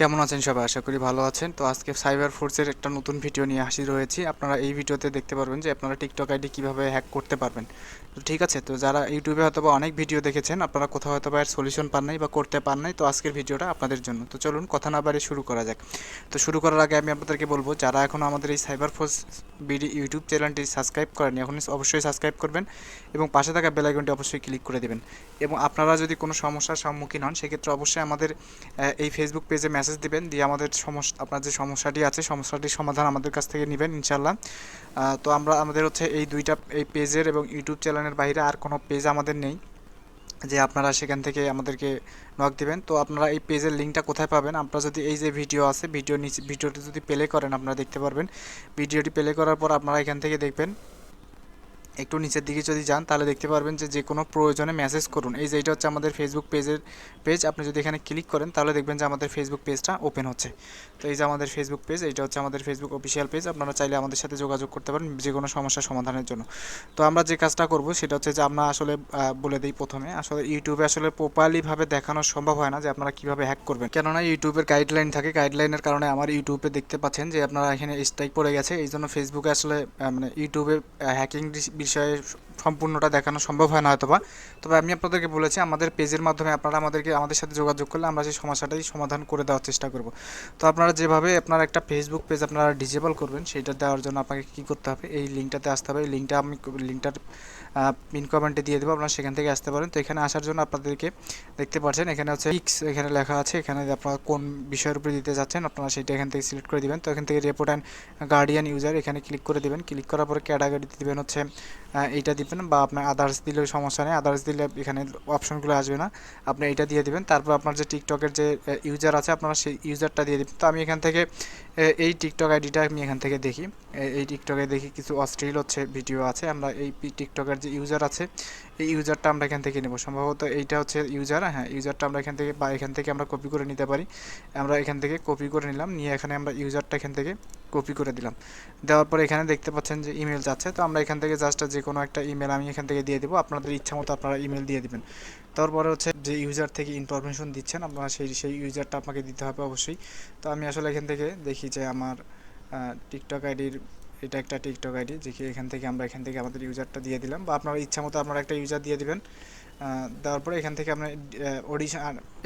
কেমন আছেন সবাই? আশা করি ভালো আছেন। তো আজকে সাইবার ফোর্সের একটা নতুন ভিডিও নিয়ে হাসি রয়েছি আপনারা এই ভিডিওতে দেখতে পারবেন যে আপনারা টিকটক আইডি কীভাবে হ্যাক করতে পারবেন। তো ঠিক আছে, তো যারা ইউটিউবে হয়তো বা অনেক ভিডিও দেখেছেন, আপনারা কোথাও হয়তো বা এর সলিউশন পান নাই বা করতে পান নাই, তো আজকের ভিডিওটা আপনাদের জন্য। তো চলুন, কথা না বাড়িয়ে শুরু করা যাক। তো শুরু করার আগে আমি আপনাদেরকে বলব, যারা এখনও আমাদের এই সাইবার ফোর্স বিডি ইউটিউব চ্যানেলটি সাবস্ক্রাইব করেন এখন অবশ্যই সাবস্ক্রাইব করবেন এবং পাশে থাকা বেলাইকনটি অবশ্যই ক্লিক করে দেবেন। এবং আপনারা যদি কোনো সমস্যার সম্মুখীন হন, সেক্ষেত্রে অবশ্যই আমাদের এই ফেসবুক পেজে মেসেজ দিবেন, দিয়ে আমাদের সমস্যা, আপনার যে সমস্যাটি আছে, সমস্যাটির সমাধান আমাদের কাছ থেকে নেবেন ইনশাল্লাহ তো আমরা, আমাদের হচ্ছে এই দুইটা, এই পেজের এবং ইউটিউব চ্যানেলের বাইরে আর কোনো পেজ আমাদের নেই। যে আপনারা সেখান থেকে আমাদেরকে নক দিবেন। তো আপনারা এই পেজের লিঙ্কটা কোথায় পাবেন? আপনারা যদি এই যে ভিডিও আছে ভিডিও নিচে ভিডিওটি যদি প্লে করেন, আপনারা দেখতে পারবেন। ভিডিওটি প্লে করার পর আপনারা এখান থেকে দেখবেন একটু নিচের দিকে যদি যান, তাহলে দেখতে পারবেন যে যে কোনো প্রয়োজনে মেসেজ করুন। এই যে এটা হচ্ছে আমাদের ফেসবুক পেজের পেজ আপনি যদি এখানে ক্লিক করেন, তাহলে দেখবেন যে আমাদের ফেসবুক পেজটা ওপেন হচ্ছে। তো এই যে আমাদের ফেসবুক পেজ এইটা হচ্ছে আমাদের ফেসবুক অফিসিয়াল পেজ আপনারা চাইলে আমাদের সাথে যোগাযোগ করতে পারেন যে কোনো সমস্যা সমাধানের জন্য। তো আমরা যে কাজটা করব, সেটা হচ্ছে যে আমরা আসলে বলে দিই প্রথমে, আসলে ইউটিউবে আসলে প্রপারলিভাবে দেখানো সম্ভব হয় না যে আপনারা কীভাবে হ্যাক করবেন। কেননা ইউটিউবের গাইডলাইন থাকে গাইডলাইনের কারণে আমার ইউটিউবে দেখতে পাচ্ছেন যে আপনারা এখানে স্ট্রাইক পড়ে গেছে এই জন্য ফেসবুকে আসলে মানে ইউটিউবে হ্যাকিং বিষয়ে সম্পূর্ণটা দেখানো সম্ভব হয় না হয়তোবা। তবে আমি আপনাদেরকে বলেছি, আমাদের পেজের মাধ্যমে আপনারা আমাদেরকে, আমাদের সাথে যোগাযোগ করলে আমরা সেই সমস্যাটাই সমাধান করে দেওয়ার চেষ্টা করব। তো আপনারা যেভাবে আপনার একটা ফেসবুক পেজ আপনারা ডিজেবল করবেন, সেইটা দেওয়ার জন্য আপনাকে কী করতে হবে? এই লিঙ্কটাতে আসতে হবে। এই লিঙ্কটা আমি লিঙ্কটার পিন কমেন্টে দিয়ে দেবো, আপনারা সেখান থেকে আসতে পারেন। তো এখানে আসার জন্য আপনাদেরকে দেখতে পাচ্ছেন, এখানে হচ্ছে পিক্স এখানে লেখা আছে, এখানে আপনারা কোন বিষয়ের উপরে দিতে যাচ্ছেন, আপনারা সেটা এখান থেকে সিলেক্ট করে দিবেন। তো এখান থেকে রেপোর্ট অ্যান্ড গার্ডিয়ান ইউজার এখানে ক্লিক করে দেবেন। ক্লিক করার পরে ক্যাটাগরি দিবেন হচ্ছে এইটা দিবেন বা আপনার আদার্স দিলেও সমস্যা নেই আদার্স দিলে এখানে অপশনগুলো আসবে না। আপনি এটা দিয়ে দিবেন, তারপর আপনার যে টিকটকের যে ইউজার আছে, আপনারা সেই ইউজারটা দিয়ে দিবেন। তো আমি এখান থেকে এই টিকটক আইডিটা আমি এখান থেকে দেখি। এই টিকটকে দেখি কিছু অশ্লীল হচ্ছে ভিডিও আছে। আমরা এই টিকটকের যে ইউজার আছে, এই ইউজারটা আমরা এখান থেকে নেব। সম্ভবত এইটা হচ্ছে ইউজার হ্যাঁ ইউজারটা আমরা এখান থেকে বা এখান থেকে আমরা কপি করে নিতে পারি। আমরা এখান থেকে কপি করে নিলাম, নিয়ে এখানে আমরা ইউজারটা এখান থেকে কপি করে দিলাম। দেওয়ার পরে এখানে দেখতে পাচ্ছেন যে ইমেল যাচ্ছে। তো আমরা এখান থেকে জাস্ট যে কোনো একটা ইমেল আমি এখান থেকে দিয়ে দেবো। আপনাদের ইচ্ছা মতো আপনারা ইমেল দিয়ে দিবেন। তারপরে হচ্ছে যে ইউজার থেকে ইনফরমেশন দিচ্ছেন, আপনারা সেই সেই ইউজারটা আপনাকে দিতে হবে অবশ্যই। তো আমি আসলে এখান থেকে দেখি যে আমার টিকটক আইডির এটা একটা টিকটক আইডি যে এখান থেকে আমরা এখান থেকে আমাদের ইউজারটা দিয়ে দিলাম। বা আপনার ইচ্ছা মতো আপনারা একটা ইউজার দিয়ে দিবেন। দেওয়ার পরে এখান থেকে আপনার অডিশন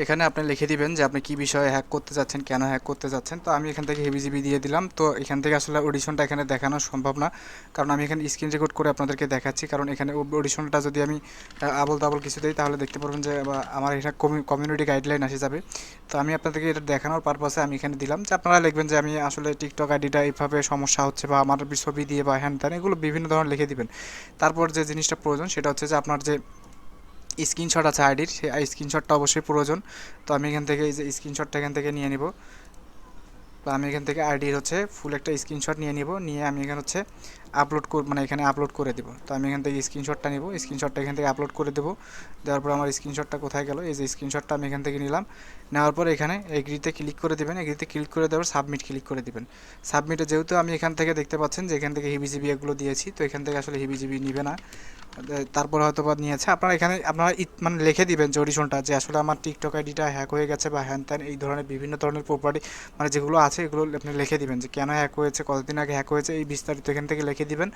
এখানে আপনি লিখে দিবেন যে আপনি কী বিষয়ে হ্যাক করতে যাচ্ছেন, কেন হ্যাক করতে যাচ্ছেন। তো আমি এখান থেকে হেভিজিবি দিয়ে দিলাম। তো এখান থেকে আসলে অডিশনটা এখানে দেখানো সম্ভব না। কারণ আমি এখানে স্ক্রিন রেকর্ড করে আপনাদেরকে দেখাচ্ছি। কারণ এখানে অডিশনটা যদি আমি আবল তাবল কিছু দিই, তাহলে দেখতে পারবেন যে আমার এটা কমিউনিটি গাইডলাইন এসে যাবে। তো আমি আপনাদেরকে এটা দেখানোর পারপাসে আমি এখানে দিলাম। যে আপনারা লিখবেন যে আমি আসলে টিকটক আইডিটা এইভাবে সমস্যা হচ্ছে বা আমার ছবি দিয়ে বা হ্যান ত্যান এগুলো বিভিন্ন ধরনের লিখে দিবেন। তারপর যে জিনিসটা প্রয়োজন, সেটা হচ্ছে যে আপনার যে স্ক্রিনশট আছে আইডির সেই স্ক্রিনশটটা অবশ্যই প্রয়োজন। তো আমি এখান থেকে এই যে স্ক্রিনশটটা এখান থেকে নিয়ে নিব। তো আমি এখান থেকে আইডির হচ্ছে ফুল একটা স্ক্রিনশট নিয়ে নিব। নিয়ে আমি এখানে হচ্ছে আপলোড মানে এখানে আপলোড করে দেবো। তো আমি এখান থেকে স্ক্রিনশটটা নিব স্ক্রিনশটটা এখান থেকে আপলোড করে দেবো। দেওয়ার পর আমার স্ক্রিনশটটা কোথায় গেল? এই যে স্ক্রিনশটটা আমি এখান থেকে নিলাম। নেওয়ার পর এখানে এগ্রিতে ক্লিক করে দেবেন। এগ্রিতে ক্লিক করে দেওয়ার সাবমিট ক্লিক করে দেবেন। সাবমিটে যেহেতু আমি এখান থেকে দেখতে পাচ্ছেন যে এখান থেকে হিবিজিবি এগুলো দিয়েছি, তো এখান থেকে আসলে হিবিজিবি নিবে না। তারপর হয়তো বা নিয়েছে। আপনারা এখানে আপনারা মানে লিখে দিবেন যে অডিশনটা যে আসলে আমার টিকটক আইডিটা হ্যাক হয়ে গেছে বা হ্যান ত্যান এই ধরনের বিভিন্ন ধরনের প্রপার্টি মানে যেগুলো আছে এগুলো আপনি লিখে দিবেন যে কেন হ্যাক হয়েছে, কতদিন আগে হ্যাক হয়েছে, এই বিস্তারিত এখান থেকে লিখে দিবেন,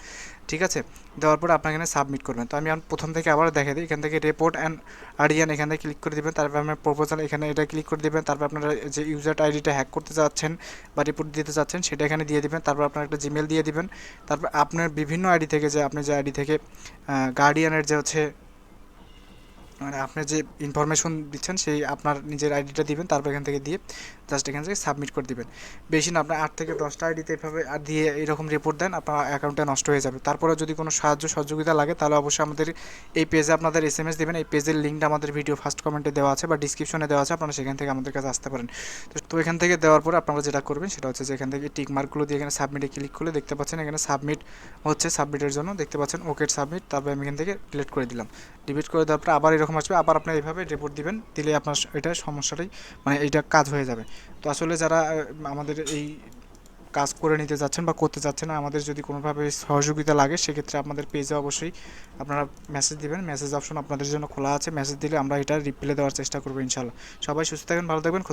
ঠিক আছে? দেওয়ার পর আপনার এখানে সাবমিট করবেন। তো আমি এখন প্রথম থেকে আবার দেখে দিই। এখান থেকে রিপোর্ট অ্যান্ড আরিয়ান থেকে ক্লিক করে দেবেন। তারপর আপনার প্রপোজাল এখানে এটা ক্লিক করে দিবেন। তারপর আপনারা যে ইউজার আইডিটা হ্যাক করতে যাচ্ছেন বা রিপোর্ট দিতে চাচ্ছেন সেটা এখানে দিয়ে দিবেন। তারপর আপনার একটা জিমেল দিয়ে দিবেন। তারপর আপনার বিভিন্ন আইডি থেকে যে, আপনি যে আইডি থেকে গার্ডিয়ানের যে হচ্ছে মানে আপনি যে ইনফরমেশন দিচ্ছেন, সেই আপনার নিজের আইডিটা দিবেন, তারপর এখান থেকে দিয়ে জাস্ট এখান থেকে সাবমিট করে দিবেন। বেশি না, আপনার আট থেকে দশটা আইডিতে এভাবে আর দিয়ে এরকম রিপোর্ট দেন, আপনার অ্যাকাউন্টটা নষ্ট হয়ে যাবে। তারপরে যদি কোনো সাহায্য, সহযোগিতা লাগে, তাহলে অবশ্যই আমাদের এই পেজে আপনাদের এস এম এস দেবেন। এই পেজের লিঙ্কটা আমাদের ভিডিও ফার্স্ট কমেন্টে দেওয়া আছে বা ডিসক্রিপশনে দেওয়া আছে, আপনারা সেখান থেকে আমাদের কাছে আসতে পারেন। তো এখান থেকে দেওয়ার পরে আপনারা যেটা করবেন, সেটা হচ্ছে যে এখান থেকে টিক মার্কগুলো দিয়ে এখানে সাবমিটে ক্লিক করলে দেখতে পাচ্ছেন, এখানে সাবমিট হচ্ছে সাবমিটের জন্য দেখতে পাচ্ছেন ওকে সাবমিট তারপরে আমি এখান থেকে ডিলিট করে দিলাম। ডিলিট করে দেওয়ার পরে আবার এরকম আসবে, আবার আপনি এইভাবে রিপোর্ট দিবেন, দিলে আপনার এটা সমস্যাটাই মানে এইটা কাজ হয়ে যাবে। তো আসলে যারা আমাদের এই কাজ করে নিতে যাচ্ছেন বা করতে যাচ্ছেন, আমাদের যদি কোনোভাবে সহযোগিতা লাগে, সেক্ষেত্রে আমাদের পেজে অবশ্যই আপনারা মেসেজ দিবেন। মেসেজ অপশন আপনাদের জন্য খোলা আছে। মেসেজ দিলে আমরা এটা রিপ্লাই দেওয়ার চেষ্টা করব ইনশাল্লাহ সবাই সুস্থ থাকবেন ভালো থাকবেন।